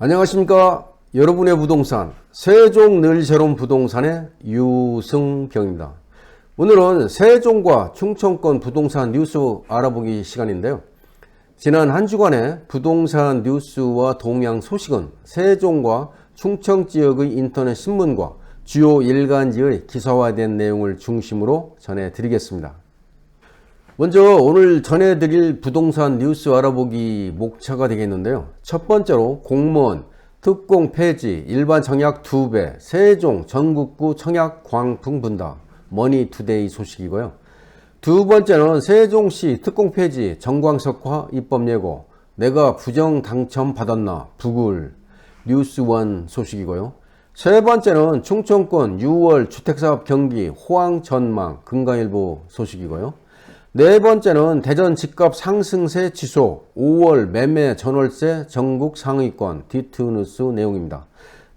안녕하십니까. 여러분의 부동산, 세종 늘 새로운 부동산의 유승경입니다. 오늘은 세종과 충청권 부동산 뉴스 알아보기 시간인데요. 지난 한 주간의 부동산 뉴스와 동향 소식은 세종과 충청 지역의 인터넷 신문과 주요 일간지의 기사화된 내용을 중심으로 전해드리겠습니다. 먼저 오늘 전해드릴 부동산 뉴스 알아보기 목차가 되겠는데요. 첫 번째로 공무원, 특공 폐지, 일반 청약 2배, 세종, 전국구 청약 광풍 분다, 머니투데이 소식이고요. 두 번째는 세종시 특공 폐지, 정광석화 입법 예고, 내가 부정 당첨 받았나, 부글, 뉴스원 소식이고요. 세 번째는 충청권 6월 주택사업 경기 호황 전망, 금강일보 소식이고요. 네 번째는 대전 집값 상승세 지소 5월 매매 전월세 전국 상위권 디트뉴스 내용입니다.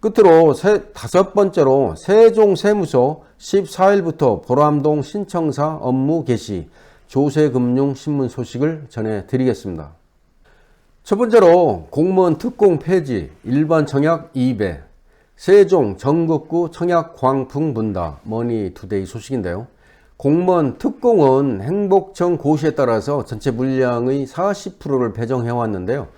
끝으로 세, 다섯 번째로 세종 세무서 14일부터 보람동 신청사 업무 개시 조세금융 신문 소식을 전해드리겠습니다. 첫 번째로 공무원 특공 폐지 일반 청약 2배 세종 전국구 청약 광풍 분다 머니투데이 소식인데요. 공무원 특공은 행복청 고시에 따라서 전체 물량의 40%를 배정해 왔는데요.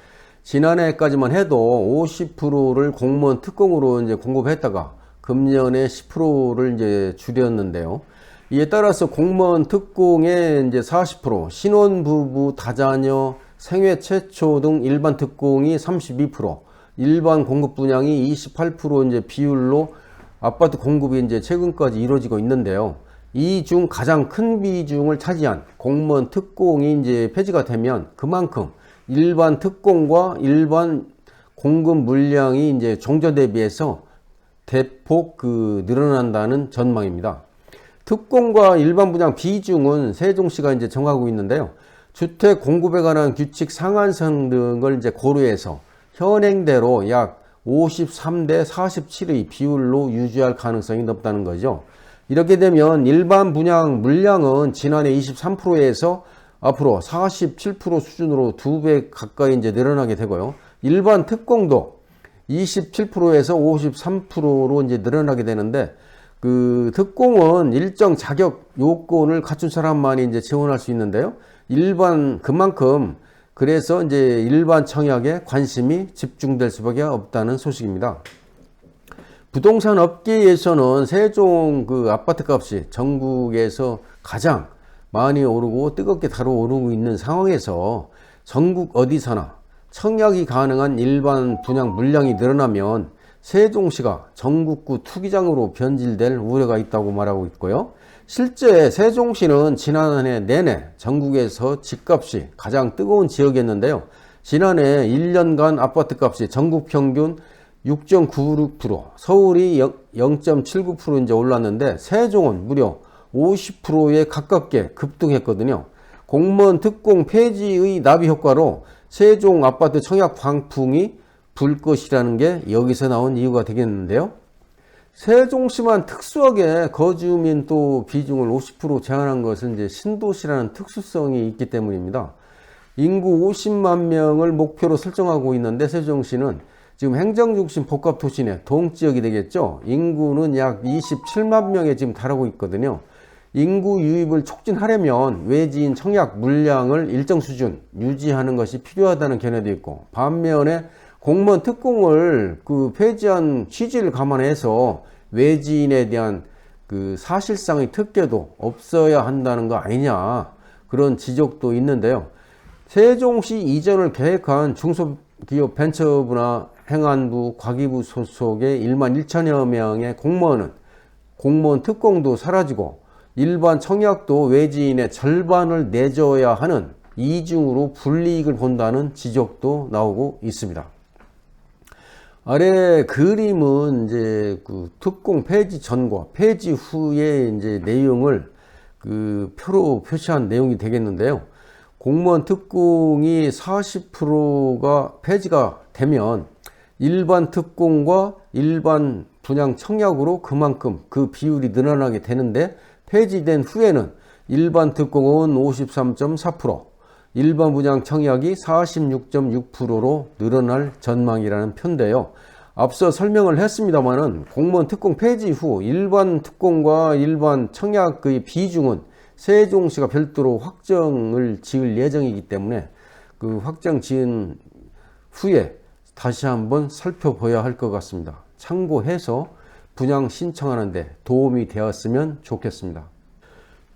지난해까지만 해도 50%를 공무원 특공으로 이제 공급했다가 금년에 10%를 이제 줄였는데요. 이에 따라서 공무원 특공의 이제 40%, 신혼부부 다자녀 생애 최초 등 일반 특공이 32%, 일반 공급 분양이 28% 이제 비율로 아파트 공급이 이제 최근까지 이루어지고 있는데요. 이 중 가장 큰 비중을 차지한 공무원 특공이 이제 폐지가 되면 그만큼 일반 특공과 일반 공급 물량이 이제 종전 대비해서 대폭 그 늘어난다는 전망입니다. 특공과 일반 분양 비중은 세종시가 이제 정하고 있는데요. 주택 공급에 관한 규칙 상한선 등을 이제 고려해서 현행대로 약 53대 47의 비율로 유지할 가능성이 높다는 거죠. 이렇게 되면 일반 분양 물량은 지난해 23%에서 앞으로 47% 수준으로 두 배 가까이 이제 늘어나게 되고요. 일반 특공도 27%에서 53%로 이제 늘어나게 되는데 그 특공은 일정 자격 요건을 갖춘 사람만이 이제 지원할 수 있는데요. 일반 그만큼 그래서 이제 일반 청약에 관심이 집중될 수밖에 없다는 소식입니다. 부동산 업계에서는 세종 그 아파트 값이 전국에서 가장 많이 오르고 뜨겁게 달아오르고 있는 상황에서 전국 어디서나 청약이 가능한 일반 분양 물량이 늘어나면 세종시가 전국구 투기장으로 변질될 우려가 있다고 말하고 있고요. 실제 세종시는 지난해 내내 전국에서 집값이 가장 뜨거운 지역이었는데요. 지난해 1년간 아파트 값이 전국 평균 6.96%, 서울이 0.79% 이제 올랐는데 세종은 무려 50%에 가깝게 급등했거든요. 공무원 특공 폐지의 나비 효과로 세종 아파트 청약 광풍이 불 것이라는 게 여기서 나온 이유가 되겠는데요. 세종시만 특수하게 거주민 또 비중을 50% 제한한 것은 이제 신도시라는 특수성이 있기 때문입니다. 인구 50만 명을 목표로 설정하고 있는데 세종시는 지금 행정 중심 복합 도시내 동 지역이 되겠죠. 인구는 약 27만 명에 지금 달하고 있거든요. 인구 유입을 촉진하려면 외지인 청약 물량을 일정 수준 유지하는 것이 필요하다는 견해도 있고 반면에 공무원 특공을 그 폐지한 취지를 감안해서 외지인에 대한 그 사실상의 특혜도 없어야 한다는 거 아니냐 그런 지적도 있는데요. 세종시 이전을 계획한 중소기업 벤처부나 행안부, 과기부 소속의 1만 1천여 명의 공무원은 공무원 특공도 사라지고 일반 청약도 외지인의 절반을 내줘야 하는 이중으로 불이익을 본다는 지적도 나오고 있습니다. 아래 그림은 이제 그 특공 폐지 전과 폐지 후의 이제 내용을 그 표로 표시한 내용이 되겠는데요. 공무원 특공이 40%가 폐지가 되면 일반 특공과 일반 분양 청약으로 그만큼 그 비율이 늘어나게 되는데 폐지된 후에는 일반 특공은 53.4%, 일반 분양 청약이 46.6%로 늘어날 전망이라는 편인데요. 앞서 설명을 했습니다마는 공무원 특공 폐지 후 일반 특공과 일반 청약의 비중은 세종시가 별도로 확정을 지을 예정이기 때문에 그 확정 지은 후에 다시 한번 살펴봐야 할 것 같습니다. 참고해서 분양 신청하는데 도움이 되었으면 좋겠습니다.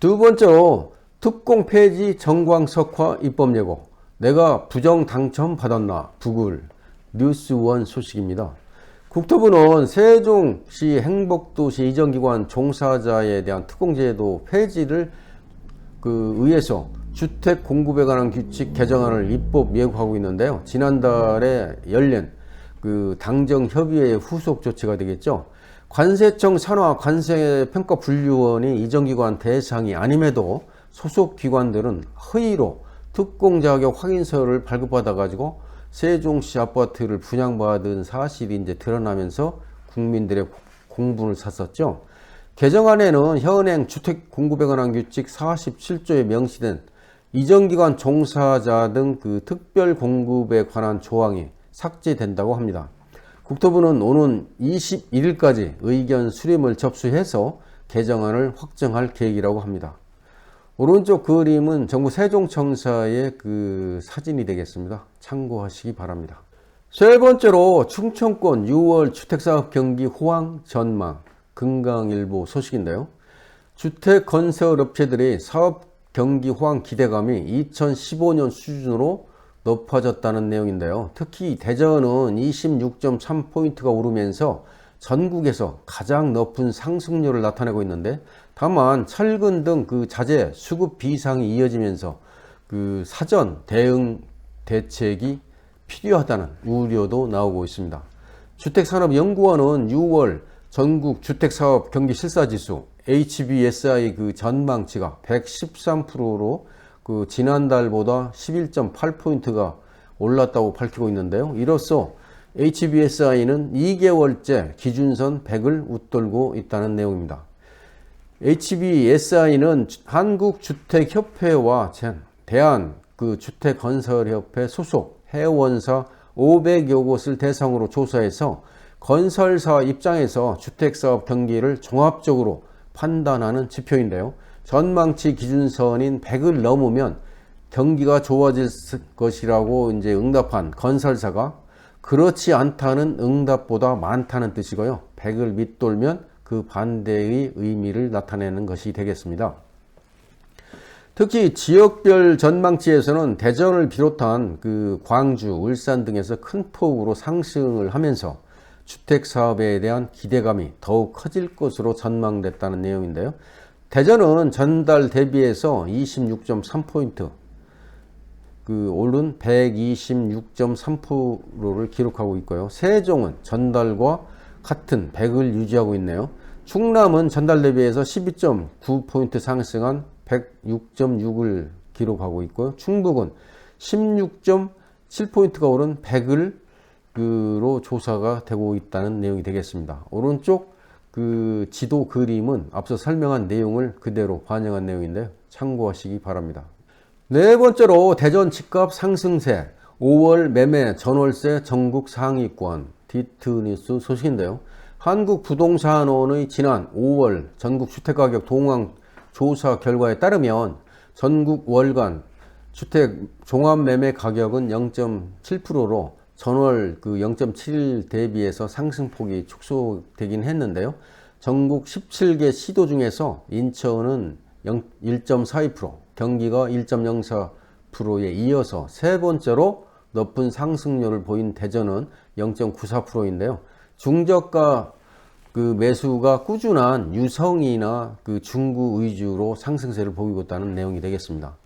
두 번째로 특공 폐지 정광석화 입법 예고 내가 부정 당첨 받았나 부글 뉴스원 소식입니다. 국토부는 세종시 행복도시 이전기관 종사자에 대한 특공제도 폐지를 그 의해서 주택 공급에 관한 규칙 개정안을 입법 예고하고 있는데요. 지난달에 열린 그 당정 협의회의 후속 조치가 되겠죠. 관세청 산하 관세평가 분류원이 이전기관 대상이 아님에도 소속 기관들은 허위로 특공 자격 확인서를 발급받아 가지고 세종시 아파트를 분양받은 사실이 이제 드러나면서 국민들의 공분을 샀었죠. 개정안에는 현행 주택 공급에 관한 규칙 47조에 명시된 이전기관 종사자 등 그 특별 공급에 관한 조항이 삭제된다고 합니다. 국토부는 오는 21일까지 의견 수렴을 접수해서 개정안을 확정할 계획이라고 합니다. 오른쪽 그림은 정부 세종청사의 그 사진이 되겠습니다. 참고하시기 바랍니다. 세 번째로 충청권 6월 주택사업 경기 호황 전망 금강일보 소식인데요. 주택 건설 업체들이 사업 경기 호황 기대감이 2015년 수준으로 높아졌다는 내용인데요. 특히 대전은 26.3포인트가 오르면서 전국에서 가장 높은 상승률을 나타내고 있는데 다만 철근 등 그 자재 수급 비상이 이어지면서 그 사전 대응 대책이 필요하다는 우려도 나오고 있습니다. 주택산업연구원은 6월 전국 주택사업 경기 실사지수 HBSI 그 전망치가 113%로 그 지난달보다 11.8포인트가 올랐다고 밝히고 있는데요. 이로써 HBSI는 2개월째 기준선 100을 웃돌고 있다는 내용입니다. HBSI는 한국주택협회와 대한 그 주택건설협회 소속 회원사 500여 곳을 대상으로 조사해서 건설사 입장에서 주택사업 경기를 종합적으로 판단하는 지표인데요. 전망치 기준선인 100을 넘으면 경기가 좋아질 것이라고 이제 응답한 건설사가 그렇지 않다는 응답보다 많다는 뜻이고요. 100을 밑돌면 그 반대의 의미를 나타내는 것이 되겠습니다. 특히 지역별 전망치에서는 대전을 비롯한 그 광주, 울산 등에서 큰 폭으로 상승을 하면서 주택 사업에 대한 기대감이 더욱 커질 것으로 전망됐다는 내용인데요. 대전은 전달 대비해서 26.3포인트, 그 오른 126.3%를 기록하고 있고요. 세종은 전달과 같은 100을 유지하고 있네요. 충남은 전달 대비해서 12.9포인트 상승한 106.6을 기록하고 있고요. 충북은 16.7포인트가 오른 100을 그 로 조사가 되고 있다는 내용이 되겠습니다. 오른쪽 그 지도 그림은 앞서 설명한 내용을 그대로 반영한 내용인데 참고하시기 바랍니다. 네 번째로 대전 집값 상승세 5월 매매 전월세 전국 상위권 디트뉴스 소식인데요. 한국부동산원의 지난 5월 전국 주택가격 동향 조사 결과에 따르면 전국 월간 주택 종합 매매 가격은 0.7%로 전월 그 0.7 대비해서 상승폭이 축소되긴 했는데요. 전국 17개 시도 중에서 인천은 1.42%, 경기가 1.04%에 이어서 세 번째로 높은 상승률을 보인 대전은 0.94%인데요. 중저가 그 매수가 꾸준한 유성이나 그 중구 위주로 상승세를 보이고 있다는 내용이 되겠습니다.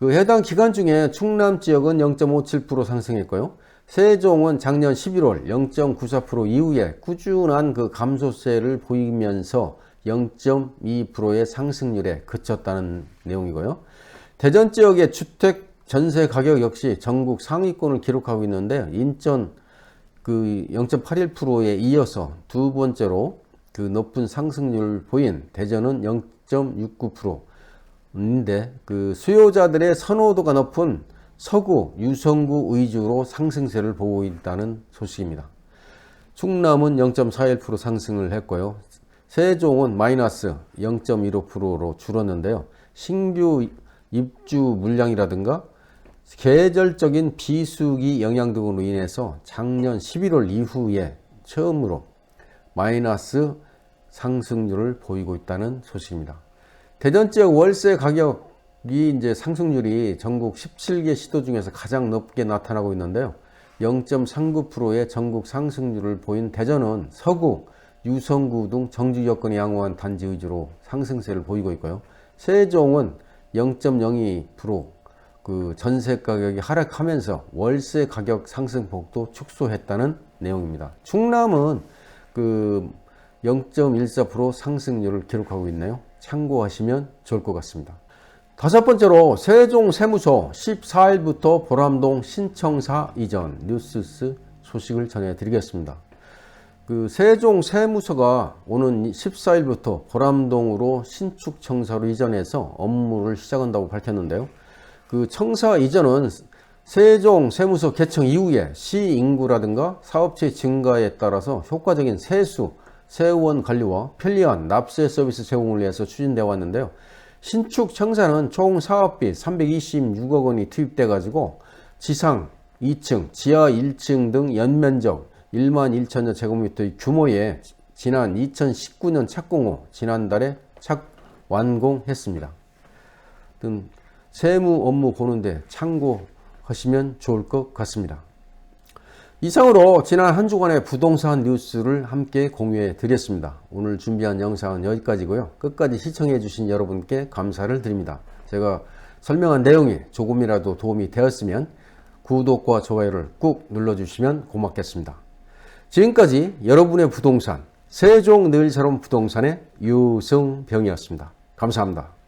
그 해당 기간 중에 충남 지역은 0.57% 상승했고요. 세종은 작년 11월 0.94% 이후에 꾸준한 그 감소세를 보이면서 0.2%의 상승률에 그쳤다는 내용이고요. 대전 지역의 주택 전세 가격 역시 전국 상위권을 기록하고 있는데 인천 그 0.81%에 이어서 두 번째로 그 높은 상승률을 보인 대전은 0.69%, 인데 그 수요자들의 선호도가 높은 서구 유성구 위주로 상승세를 보고 있다는 소식입니다. 충남은 0.41% 상승을 했고요. 세종은 마이너스 0.15%로 줄었는데요. 신규 입주 물량이라든가 계절적인 비수기 영향 등으로 인해서 작년 11월 이후에 처음으로 마이너스 상승률을 보이고 있다는 소식입니다. 대전 지역 월세 가격 이 이제 상승률이 전국 17개 시도 중에서 가장 높게 나타나고 있는데요. 0.39%의 전국 상승률을 보인 대전은 서구, 유성구 등 정지 여건이 양호한 단지 위주로 상승세를 보이고 있고요. 세종은 0.02%그 전세 가격이 하락하면서 월세 가격 상승폭도 축소했다는 내용입니다. 충남은 그 0.14% 상승률을 기록하고 있네요. 참고하시면 좋을 것 같습니다. 다섯 번째로 세종 세무서 14일부터 보람동 신청사 이전 뉴스스 소식을 전해드리겠습니다. 그 세종 세무서가 오는 14일부터 보람동으로 신축 청사로 이전해서 업무를 시작한다고 밝혔는데요. 그 청사 이전은 세종 세무서 개청 이후에 시 인구라든가 사업체 증가에 따라서 효과적인 세수, 세원 관리와 편리한 납세 서비스 제공을 위해서 추진되어 왔는데요. 신축 청사는 총 사업비 326억 원이 투입돼 가지고 지상 2층, 지하 1층 등 연면적 1만 1천여 제곱미터의 규모의 지난 2019년 착공 후 지난달에 착 완공했습니다. 등 세무 업무 보는데 참고하시면 좋을 것 같습니다. 이상으로 지난 한 주간의 부동산 뉴스를 함께 공유해 드렸습니다. 오늘 준비한 영상은 여기까지고요. 끝까지 시청해 주신 여러분께 감사를 드립니다. 제가 설명한 내용이 조금이라도 도움이 되었으면 구독과 좋아요를 꾹 눌러주시면 고맙겠습니다. 지금까지 여러분의 부동산 세종 늘처럼 부동산의 유승병이었습니다. 감사합니다.